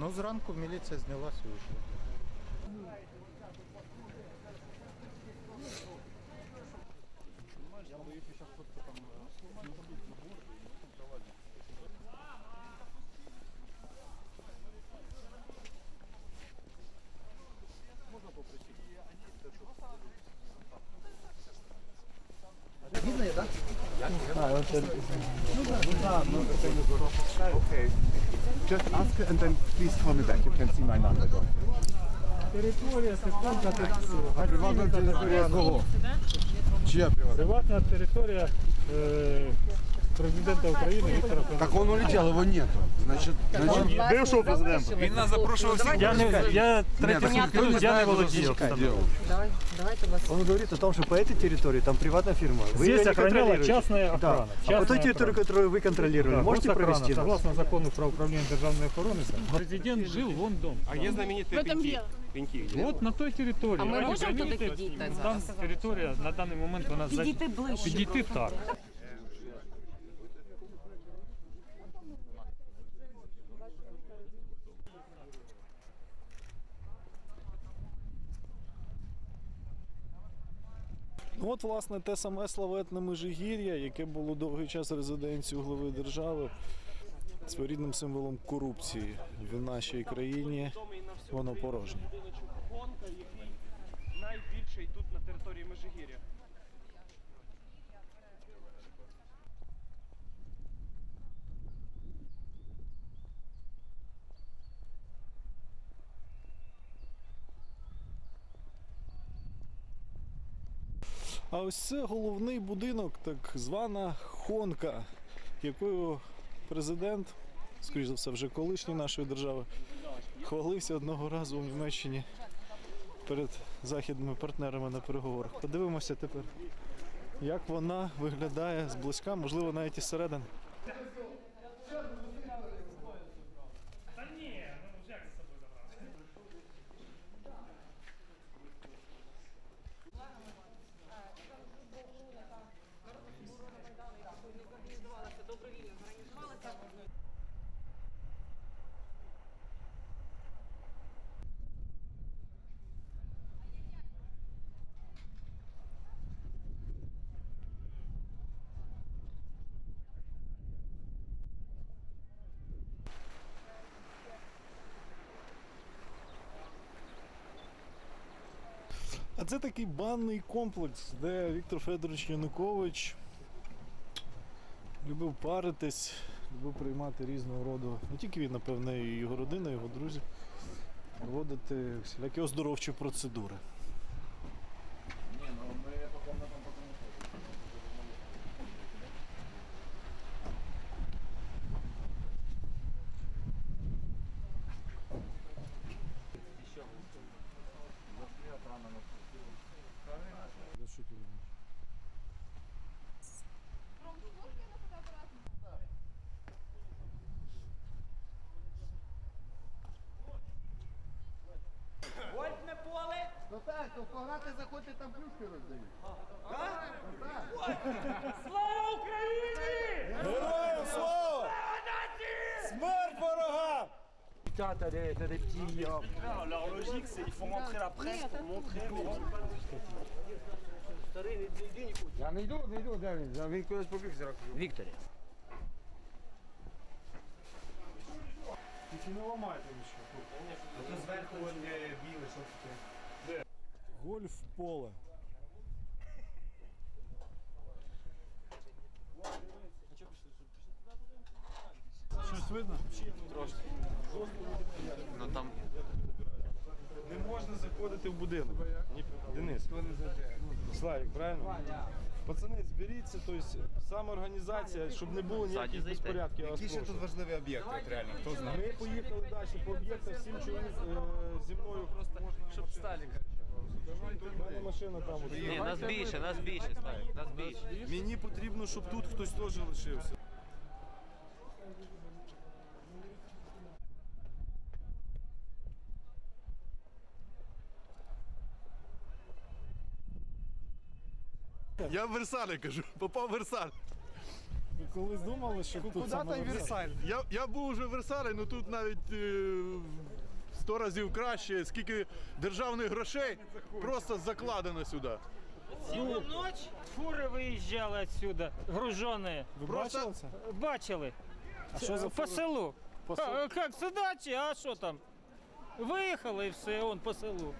Ну, зранку міліція знялася і вийшла. Okay. Just ask her and then please call me back. You can see my number. Територія, системка А приватна територія кого? Чия приватна? Приватна територія е, президента України Віктора Федоровича. Так он улетел, его нету. Значит, значит, Бившого президента. Він нас запрошував всіх. Я, не, я нет, третій так никто сутки не тут, я не знает, что володію Сушка обстановкою. делал. Давай, давайте вас. Он говорит о том, что по этой территории там приватная фирма. Вы Здесь её не охраняла контролируете. частная Да. охрана. А по Частная той территории, охрана. которую вы контролировали, Да, можете госохрана, провести нас? Согласно закону про управление державной охраны, президент жил вон дом. А є знаменитий пеньки. Пеньки. От на той території. А ми Ви можемо туди розумієте, підійти Там зараз? територія на даний момент вона за- Підійти ближче Підійти просто. так. Ну, От, власне, те саме славетне Межигір'я, яке було довгий час резиденцією глави держави, своєрідним символом корупції в нашій країні, воно порожнє. Найбільший тут на території Межигір'я. А ось це головний будинок, так звана Хонка, якою президент, скоріш за все, вже колишній нашої держави, хвалився одного разу у Німеччині перед західними партнерами на переговорах. Подивимося тепер, як вона виглядає зблизька, можливо, навіть і зсередини. А це такий банний комплекс, де Віктор Федорович Янукович любив паритись, любив приймати різного роду, не тільки він, напевне, і його родина, і його друзі, проводити всілякі оздоровчі процедури. Поле! Слава Україні! Героям слава! Смерть ворогам! Leur logique, c'est ils font rentrer la presse pour montrer. Я не йду, не йду, де він? Він кудись побіг зараз. Вікторі. Тільки не ламайте нічого. Зверху біле, що таке. Гольф поле. Щось видно? Ну там Не можна заходити в будинок. Денис. Славік, правильно? Пацани, зберіться, тобто самоорганізація, щоб не було ніяких безпорядків. Які ще тут важливі об'єкти, от реально? Хто знає? Ми поїхали далі по об'єктах, сім чоловік е, зі мною просто щоб сталі. Ні, нас більше, нас більше ставить, нас більше. Мені потрібно, щоб тут хтось теж лишився. Я в Версалі кажу, попав в Версаль. колись думали, що тут Куда саме там Версаль? Версаль? Я, я був уже в Версалі, ну тут навіть е, сто разів краще, скільки державних грошей просто закладено сюди. Цілу ніч фури виїжджали відсюди, гружені. Ви Просто- бачили це? Бачили. А що за По фури? селу. По селу? А, Як, задачі, а що там? Виїхали і все, он по селу.